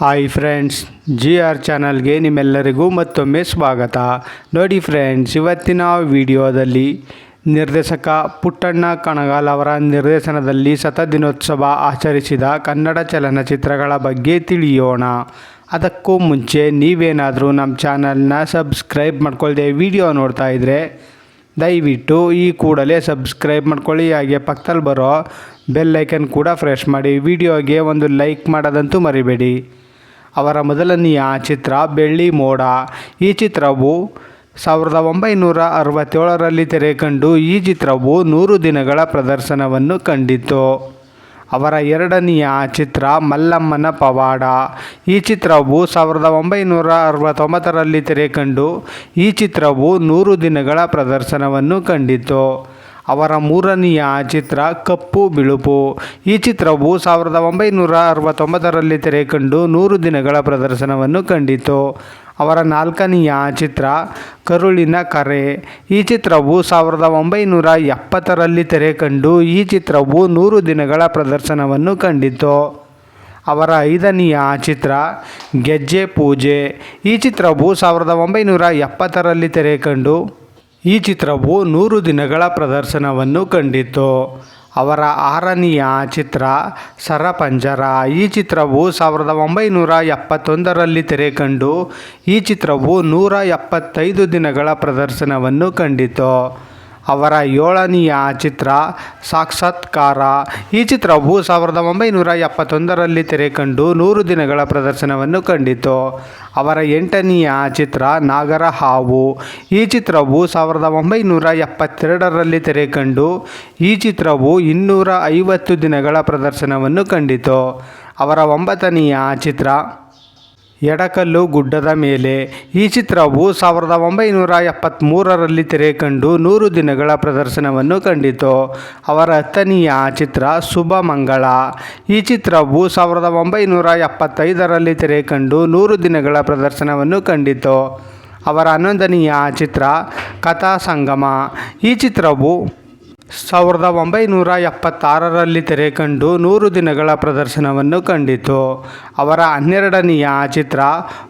Hi friends G R ಚಾನಲ್ಗೆ ನಿಮ್ಮೆಲ್ಲರಿಗೂ ಮತ್ತೊಮ್ಮೆ ಸ್ವಾಗತ. ನೋಡಿ ಫ್ರೆಂಡ್ಸ್ ಇವತ್ತಿನ ವಿಡಿಯೋದಲ್ಲಿ ನಿರ್ದೇಶಕ ಪುಟ್ಟಣ್ಣ ಕಣಗಾಲ್ ಅವರ ನಿರ್ದೇಶನದಲ್ಲಿ ಶತದಿನೋತ್ಸವ ಆಚರಿಸಿದ ಕನ್ನಡ ಚಲನಚಿತ್ರಗಳ ಬಗ್ಗೆ ತಿಳಿಯೋಣ. ಅದಕ್ಕೂ ಮುಂಚೆ ನೀವೇನಾದರೂ ನಮ್ಮ ಚಾನಲ್ನ ಸಬ್ಸ್ಕ್ರೈಬ್ ಮಾಡ್ಕೊಳ್ಳದೆ ವಿಡಿಯೋ ನೋಡ್ತಾ ಇದ್ದರೆ ದಯವಿಟ್ಟು ಈ ಕೂಡಲೇ ಸಬ್ಸ್ಕ್ರೈಬ್ ಮಾಡ್ಕೊಳ್ಳಿ, ಹಾಗೆ ಪಕ್ಕದಲ್ಲಿ ಬರೋ ಬೆಲ್ ಐಕನ್ ಕೂಡ ಫ್ರೆಶ್ ಮಾಡಿ, ವಿಡಿಯೋಗೆ ಒಂದು ಲೈಕ್ ಮಾಡೋದಂತೂ ಮರಿಬೇಡಿ. ಅವರ ಮೊದಲನೆಯ ಚಿತ್ರ ಬೆಳ್ಳಿ ಮೋಡ. ಈ ಚಿತ್ರವು ಸಾವಿರದ ಒಂಬೈನೂರ ಅರವತ್ತೇಳರಲ್ಲಿ ತೆರೆ ಕಂಡು ಈ ಚಿತ್ರವು ನೂರು ದಿನಗಳ ಪ್ರದರ್ಶನವನ್ನು ಕಂಡಿತು ಅವರ ಎರಡನೆಯ ಚಿತ್ರ ಮಲ್ಲಮ್ಮನ ಪವಾಡ. ಈ ಚಿತ್ರವು ಸಾವಿರದ ಒಂಬೈನೂರ ಅರವತ್ತೊಂಬತ್ತರಲ್ಲಿ ತೆರೆ ಕಂಡು ಈ ಚಿತ್ರವು ನೂರು ದಿನಗಳ ಪ್ರದರ್ಶನವನ್ನು ಕಂಡಿತು ಅವರ ಮೂರನೆಯ ಚಿತ್ರ ಕಪ್ಪು ಬಿಳುಪು. ಈ ಚಿತ್ರವು ಸಾವಿರದ ಒಂಬೈನೂರ ಅರವತ್ತೊಂಬತ್ತರಲ್ಲಿ ತೆರೆ ಕಂಡು ನೂರು ದಿನಗಳ ಪ್ರದರ್ಶನವನ್ನು ಕಂಡಿತು. ಅವರ ನಾಲ್ಕನೆಯ ಚಿತ್ರ ಕರುಳಿನ ಕರೆ. ಈ ಚಿತ್ರವು ಸಾವಿರದ ಒಂಬೈನೂರ ಎಪ್ಪತ್ತರಲ್ಲಿ ತೆರೆ ಕಂಡು ಈ ಚಿತ್ರವು ನೂರು ದಿನಗಳ ಪ್ರದರ್ಶನವನ್ನು ಕಂಡಿತು. ಅವರ ಐದನೆಯ ಚಿತ್ರ ಗೆಜ್ಜೆ ಪೂಜೆ. ಈ ಚಿತ್ರವು ಸಾವಿರದ ಒಂಬೈನೂರ ಎಪ್ಪತ್ತರಲ್ಲಿ ತೆರೆ ಕಂಡು ಈ ಚಿತ್ರವು ನೂರು ದಿನಗಳ ಪ್ರದರ್ಶನವನ್ನು ಕಂಡಿತು. ಅವರ ಆರನೆಯ ಚಿತ್ರ ಸರಪಂಜರ. ಈ ಚಿತ್ರವು ಸಾವಿರದ ಒಂಬೈನೂರ ಎಪ್ಪತ್ತೊಂದರಲ್ಲಿ ತೆರೆ ಕಂಡು ಈ ಚಿತ್ರವು ನೂರ ಎಪ್ಪತ್ತೈದು ದಿನಗಳ ಪ್ರದರ್ಶನವನ್ನು ಕಂಡಿತು. ಅವರ ಏಳನೆಯ ಚಿತ್ರ ಸಾಕ್ಷಾತ್ಕಾರ. ಈ ಚಿತ್ರವು ಸಾವಿರದ ಒಂಬೈನೂರ ಎಪ್ಪತ್ತೊಂದರಲ್ಲಿ ತೆರೆ ಕಂಡು ನೂರು ದಿನಗಳ ಪ್ರದರ್ಶನವನ್ನು ಕಂಡಿತು. ಅವರ ಎಂಟನೆಯ ಚಿತ್ರ ನಾಗರ ಹಾವು ಈ ಚಿತ್ರವು ಸಾವಿರದ ಒಂಬೈನೂರ ಎಪ್ಪತ್ತೆರಡರಲ್ಲಿ ತೆರೆ ಕಂಡು ಈ ಚಿತ್ರವು ಇನ್ನೂರ ಐವತ್ತು ದಿನಗಳ ಪ್ರದರ್ಶನವನ್ನು ಕಂಡಿತು. ಅವರ ಒಂಬತ್ತನೆಯ ಚಿತ್ರ ಎಡಕಲ್ಲು ಗುಡ್ಡದ ಮೇಲೆ. ಈ ಚಿತ್ರವು ಸಾವಿರದ ಒಂಬೈನೂರ ಎಪ್ಪತ್ತ್ಮೂರರಲ್ಲಿ ತೆರೆ ಕಂಡು ನೂರು ದಿನಗಳ ಪ್ರದರ್ಶನವನ್ನು ಕಂಡಿತು. ಅವರ ಹತ್ತನೆಯ ಚಿತ್ರ ಶುಭ ಮಂಗಳ ಈ ಚಿತ್ರವು ಸಾವಿರದ ಒಂಬೈನೂರ ಎಪ್ಪತ್ತೈದರಲ್ಲಿ ತೆರೆ ಕಂಡು ನೂರು ದಿನಗಳ ಪ್ರದರ್ಶನವನ್ನು ಕಂಡಿತು. ಅವರ ಹನ್ನೊಂದನೆಯ ಚಿತ್ರ ಕಥಾ ಸಂಗಮ ಈ ಚಿತ್ರವು ಸಾವಿರದ ಒಂಬೈನೂರ ಎಪ್ಪತ್ತಾರರಲ್ಲಿ ತೆರೆ ಕಂಡು ನೂರು ದಿನಗಳ ಪ್ರದರ್ಶನವನ್ನು ಕಂಡಿತು. ಅವರ ಹನ್ನೆರಡನೆಯ ಚಿತ್ರ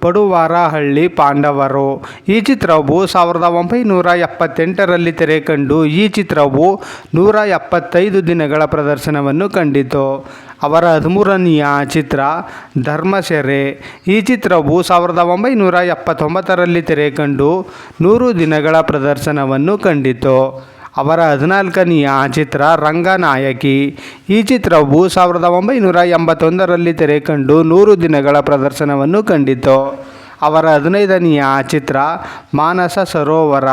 ಪಡುವಾರಹಳ್ಳಿ ಪಾಂಡವರು. ಈ ಚಿತ್ರವು ಸಾವಿರದ ಒಂಬೈನೂರ ಎಪ್ಪತ್ತೆಂಟರಲ್ಲಿ ತೆರೆ ಕಂಡು ಈ ಚಿತ್ರವು ನೂರ ಎಪ್ಪತ್ತೈದು ದಿನಗಳ ಪ್ರದರ್ಶನವನ್ನು ಕಂಡಿತು. ಅವರ ಹದಿಮೂರನೆಯ ಚಿತ್ರ ಧರ್ಮಸೆರೆ ಈ ಚಿತ್ರವು ಸಾವಿರದ ಒಂಬೈನೂರ ಎಪ್ಪತ್ತೊಂಬತ್ತರಲ್ಲಿ ತೆರೆ ಕಂಡು ನೂರು ದಿನಗಳ ಪ್ರದರ್ಶನವನ್ನು ಕಂಡಿತು. ಅವರ ಹದಿನಾಲ್ಕನೆಯ ಚಿತ್ರ ರಂಗನಾಯಕಿ. ಈ ಚಿತ್ರವು ಸಾವಿರದ ಒಂಬೈನೂರ ಎಂಬತ್ತೊಂದರಲ್ಲಿ ತೆರೆ ಕಂಡು ನೂರು ದಿನಗಳ ಪ್ರದರ್ಶನವನ್ನು ಕಂಡಿತು ಅವರ ಹದಿನೈದನೆಯ ಚಿತ್ರ ಮಾನಸ ಸರೋವರ.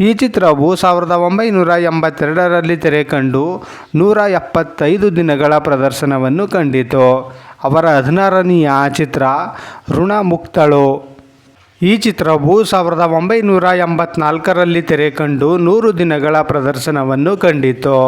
ಈ ಚಿತ್ರವು ಸಾವಿರದ ಒಂಬೈನೂರ ಎಂಬತ್ತೆರಡರಲ್ಲಿ ತೆರೆ ಕಂಡು ನೂರ ಎಪ್ಪತ್ತೈದು ದಿನಗಳ ಪ್ರದರ್ಶನವನ್ನು ಕಂಡಿತು ಅವರ ಹದಿನಾರನೆಯ ಚಿತ್ರ ಋಣಮುಕ್ತಳು. ಈ ಚಿತ್ರವು ಸಾವಿರದ ಒಂಬೈನೂರ ಎಂಬತ್ನಾಲ್ಕರಲ್ಲಿ ತೆರೆ ಕಂಡು ನೂರು ದಿನಗಳ ಪ್ರದರ್ಶನವನ್ನು ಕಂಡಿತು.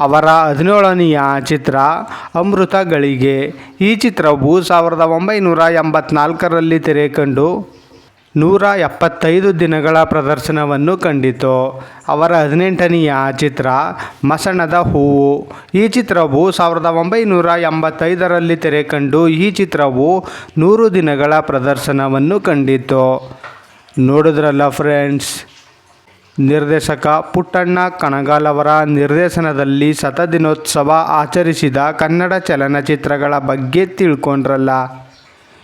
ಅವರ ಹದಿನೇಳನೆಯ ಚಿತ್ರ ಅಮೃತ ಗಳಿಗೆ ಈ ಚಿತ್ರವು ಸಾವಿರದ ಒಂಬೈನೂರ ಎಂಬತ್ನಾಲ್ಕರಲ್ಲಿ ತೆರೆ ಕಂಡು ನೂರ ಎಪ್ಪತ್ತೈದು ದಿನಗಳ ಪ್ರದರ್ಶನವನ್ನು ಕಂಡಿತು. ಅವರ ಹದಿನೆಂಟನೆಯ ಚಿತ್ರ, ಮಸಣದ ಹೂವು. ಈ ಚಿತ್ರವು ಸಾವಿರದ ಒಂಬೈನೂರ ಎಂಬತ್ತೈದರಲ್ಲಿ ತೆರೆ ಕಂಡು ಈ ಚಿತ್ರವು ನೂರು ದಿನಗಳ ಪ್ರದರ್ಶನವನ್ನು ಕಂಡಿತು. ನೋಡಿದ್ರಲ್ಲ ಫ್ರೆಂಡ್ಸ್, ನಿರ್ದೇಶಕ ಪುಟ್ಟಣ್ಣ ಕಣಗಾಲ್ ಅವರ ನಿರ್ದೇಶನದಲ್ಲಿ ಶತದಿನೋತ್ಸವ ಆಚರಿಸಿದ ಕನ್ನಡ ಚಲನಚಿತ್ರಗಳ ಬಗ್ಗೆ ತಿಳ್ಕೊಂಡ್ರಲ್ಲ.